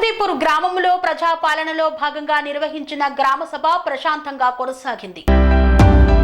మహదీపూర్ గ్రామంలో ప్రజాపాలనలో భాగంగా నిర్వహించిన గ్రామ సభ ప్రశాంతంగా కొనసాగింది.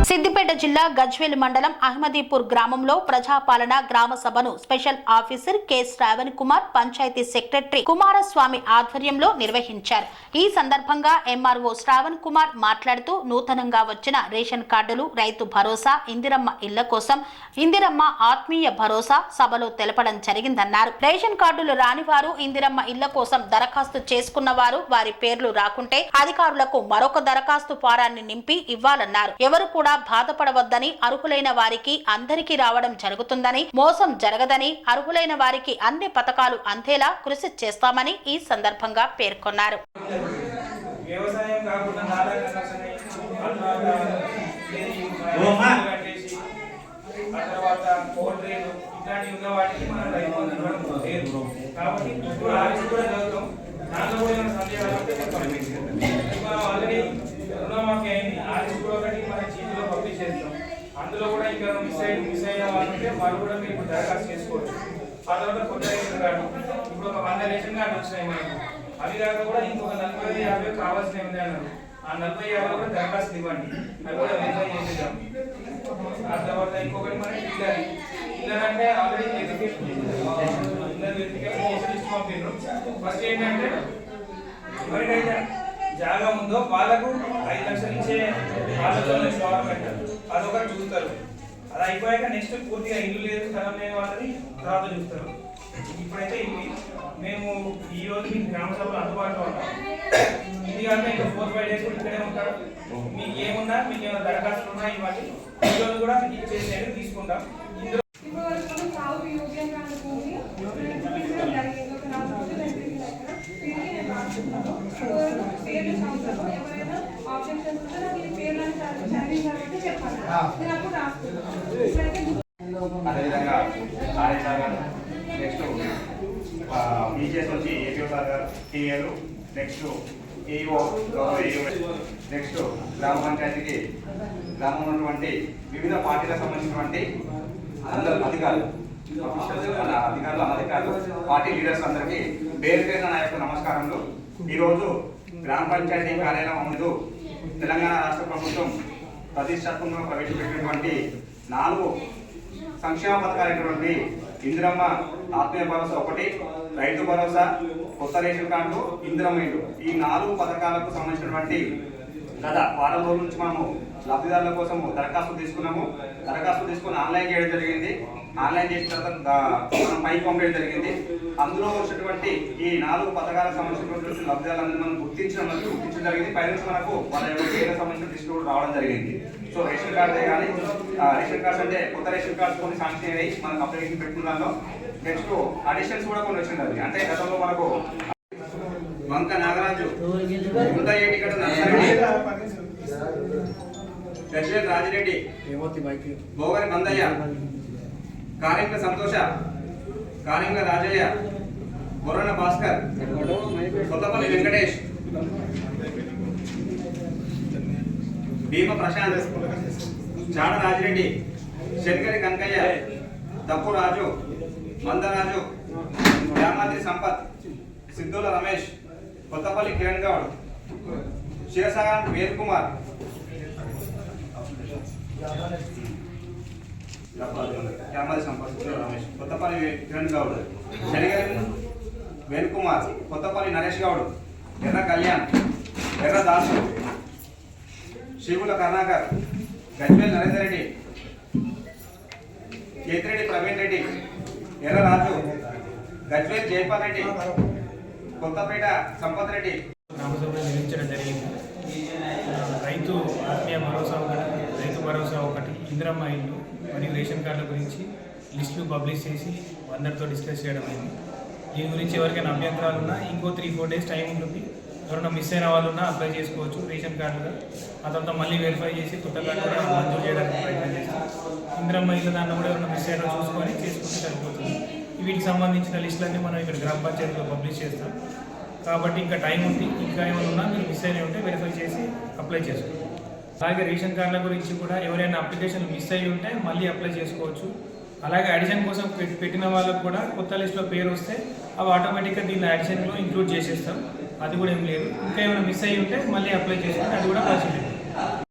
సిద్దిపేట జిల్లా గజ్వేల్ మండలం అహ్మదీపూర్ గ్రామంలో ప్రజాపాలన గ్రామ సభను special officer K Shravan Kumar panchayat secretary Kumaraswamy ఆధ్వర్యంలో నిర్వహించారు. ఈ సందర్భంగా ఎంఆర్ఓ శ్రావణ్ కుమార్ మాట్లాడుతూ నూతనంగా వచ్చిన రేషన్ కార్డులు రైతు భరోసా ఇందిరమ్మ ఇళ్ళ కోసం ఇందిరమ్మ ఆత్మీయ భరోసా సభలో తెలపడం జరిగిందన్నారు. రేషన్ కార్డులు రాని వారు ఇందిరమ్మ ఇళ్ళ కోసం దరఖాస్తు చేసుకున్న వారు వారి పేర్లు రాకుంటే అధికారులకు మరొక దరఖాస్తు ఫారాన్ని నింపి ఇవ్వాలన్నారు. ఎవరు కూడా బాధపడవద్దని అర్హులైన వారికి అందరికీ రావడం జరుగుతుందని మోసం జరగదని అర్హులైన వారికి అన్ని పథకాలు అందేలా కృషి చేస్తామని ఈ సందర్భంగా పేర్కొన్నారు. కాబట్టి మాకు అయింది ఆర్ఎస్ కూడా ఒకటి మన చేతిలో పబ్లిష్ చేస్తాం అందులో కూడా ఇంకా మిస్ అయ్యి మిస్ అయిన వాళ్ళంటే వాళ్ళు కూడా మీరు ఇప్పుడు దరఖాస్తు చేసుకోవచ్చు. ఆ తర్వాత కొత్త రేషన్ కార్డు. ఇప్పుడు ఒక వంద రేషన్ కార్డు వచ్చినాయి మనకు. అవి కాక కూడా ఇంకొక నలభై యాభై కావాల్సిన ఉంది అన్నారు. ఆ నలభై యాభై కూడా దరఖాస్తు ఇవ్వండి. అవి కూడా వెరిఫై చేసేద్దాం. ఆ తర్వాత ఇంకొకటి మనకి ఇల్లాలి. పిల్లలు ఆల్రెడీ ఎడ్యుకేషన్ పిల్లలు వెరిఫికేషన్ లిస్ట్ పంపిండ్రు ఫస్ట్ ఏంటంటే ఎవరికైతే జాగా ఉందో వాళ్ళకు ఐదు లక్షలు ఇచ్చే ఆలోచన గవర్నమెంట్ అదొకటి చూస్తారు. అది అయిపోయాక నెక్స్ట్ పూర్తిగా ఇల్లు లేదు స్థలం లేని వాళ్ళని తర్వాత చూస్తారు. ఇప్పుడైతే ఇవి మేము ఈ రోజు మీ గ్రామ సభలో అందుబాటులో ఉంటాం ఇది కాక ఇంకా ఫోర్ ఫైవ్ డేస్ కూడా ఇక్కడే ఉంటారు. మీకు ఏమున్నా మీకు ఏమైనా దరఖాస్తులు ఉన్నా ఇవ్వండి ఈ రోజు కూడా మీకు ఇచ్చేసి తీసుకుంటాం ఇందులో ఇప్పుడు వరకు సాగు యోగ్యంగా అనుకుంది చూపించడం జరిగింది ఒక నాలుగు రోజులు ఎంట్రీకి దగ్గర తిరిగి నేను రాస్తున్నాను ఇప్పుడు పేర్లు సంవత్సరం ఎవరైనా ఆబ్జెక్షన్స్ ఉంటే నాకు ఈ పేర్లు అని చదివి కాబట్టి చెప్పాలి. నేను అప్పుడు రాస్తున్నాను ఇప్పుడైతే అదేవిధంగా ఆర్ఎస్ సార్ గారు నెక్స్ట్ బీజేఎస్ వచ్చి ఏపీఓ సార్ గారు టీఏలు నెక్స్ట్ ఏఈఓ గౌరవ ఏఈఓ నెక్స్ట్ గ్రామ పంచాయతీకి గ్రామంలో ఉన్నటువంటి వివిధ పార్టీలకు సంబంధించినటువంటి అందరు అధికారులు మన అధికారులు అనధికారులు పార్టీ లీడర్స్ అందరికీ పేరు పేరున నా యొక్క నమస్కారములు. ఈరోజు గ్రామ పంచాయతీ కార్యాలయం ముందు తెలంగాణ రాష్ట్ర ప్రభుత్వం ప్రతిష్టాత్మకంగా ప్రవేశపెట్టినటువంటి నాలుగు సంక్షేమ పథకాలైనటువంటి ఇందిరమ్మ ఆత్మీయ భరోసా ఒకటి రైతు భరోసా కొత్త రేషన్ కార్డు ఇందిరమ్మ ఈ నాలుగు పథకాలకు సంబంధించినటువంటి గత వారం రోజుల నుంచి మనము లబ్ధిదారుల కోసం దరఖాస్తు తీసుకున్నాము. దరఖాస్తు తీసుకుని ఆన్లైన్ చేయడం జరిగింది. ఆన్లైన్ చేసిన తర్వాత మనం పై పంపడం జరిగింది. అందులో వచ్చినటువంటి ఈ నాలుగు పథకాలకు సంబంధించినటువంటి లబ్ధిదారులందరూ మనం గుర్తించడం మరియు గుర్తించడం జరిగింది. పైనుంచి మనకు వాళ్ళ యొక్క పేరుకు సంబంధించిన లిస్ట్ కూడా రావడం జరిగింది. సో రేషన్ కార్డు కానీ రేషన్ కార్డ్స్ అంటే కొత్త రేషన్ కార్డ్స్ కొన్ని శాంక్షన్ అయ్యి మనకు అప్లికేషన్ పెట్టిన నెక్స్ట్ అడిషన్స్ కూడా కొన్ని వచ్చినది అంటే గతంలో మనకు వంక నాగరాజు ముంద ఇక్కడ నర్సరీ గజ్వేల్ రాజిరెడ్డి భోగరి బందయ్య కారింక సంతోష కారింక రాజయ్య బొర్రన భాస్కర్ కొత్తపల్లి వెంకటేష్ భీమ ప్రశాంత్ చాడ రాజిరెడ్డి శంకరి కనకయ్య దప్పు రాజు మందరాజు యామాద్రి సంపత్ సిద్ధుల రమేష్ కొత్తపల్లి కిరణ్ గౌడ్ శివసాగర్ వేద్ కుమార్ యామాద్రి రమేష్ కొత్తపల్లి కిరణ్ గౌడ్ శనిగరి వేణుకుమార్ కొత్తపల్లి నరేష్ గౌడ్ ఎర్ర కళ్యాణ్ ఎర్ర దాసు శివుల కర్ణాకర్ గజ్వేల్ నరేందర్ రెడ్డి కేతిరెడ్డి ప్రవీణ్ రెడ్డి ఎర్ర రాజు గజ్వేల్ జైపాల్ రెడ్డి కొత్తపేట సంపత్ రెడ్డి గ్రామసభలో నిర్మించడం జరిగింది రైతు ఆత్మీయ భరోసా భరోసా ఒకటి ఇందిరమ్మ ఇల్లు మరియు రేషన్ కార్డుల గురించి లిస్టులు పబ్లిష్ చేసి అందరితో డిస్కస్ చేయడం అయింది. దీని గురించి ఎవరికైనా అభ్యంతరాలు ఉన్నా ఇంకో త్రీ ఫోర్ డేస్ టైం ఉంటుంది. ఎవరైనా మిస్ అయిన వాళ్ళు ఉన్నా అప్లై చేసుకోవచ్చు రేషన్ కార్డుగా ఆ తర్వాత మళ్ళీ వెరిఫై చేసి కొత్త కార్డు కూడా మంజూరు చేయడానికి ప్రయత్నం చేస్తాం. ఇందిరమ్మ ఇల్లు దాన్ని కూడా ఎవరైనా మిస్ అయినా చూసుకొని చేసుకుంటే సరిపోతుంది. వీటికి సంబంధించిన లిస్టులన్నీ మనం ఇక్కడ గ్రామ పంచాయతీలో పబ్లిష్ చేస్తాం. కాబట్టి ఇంకా టైం ఉంది. ఇంకా ఏమైనా ఉన్నా మీరు మిస్ అయినా ఉంటే వెరిఫై చేసి అప్లై చేసుకోండి. అలాగే రేషన్ కార్డుల గురించి కూడా ఎవరైనా అప్లికేషన్ మిస్ అయ్యి ఉంటే మళ్ళీ అప్లై చేసుకోవచ్చు. అలాగే అడిషన్ కోసం పెట్టిన వాళ్ళకు కూడా కొత్త లిస్ట్లో పేరు వస్తే అవి ఆటోమేటిక్గా దీన్ని అడిషన్లో ఇంక్లూడ్ చేసేస్తాం. అది కూడా ఏం లేదు. ఇంకా ఏమైనా మిస్ అయ్యి ఉంటే మళ్ళీ అప్లై చేసుకుంటే అది కూడా పరిశీలిస్తాం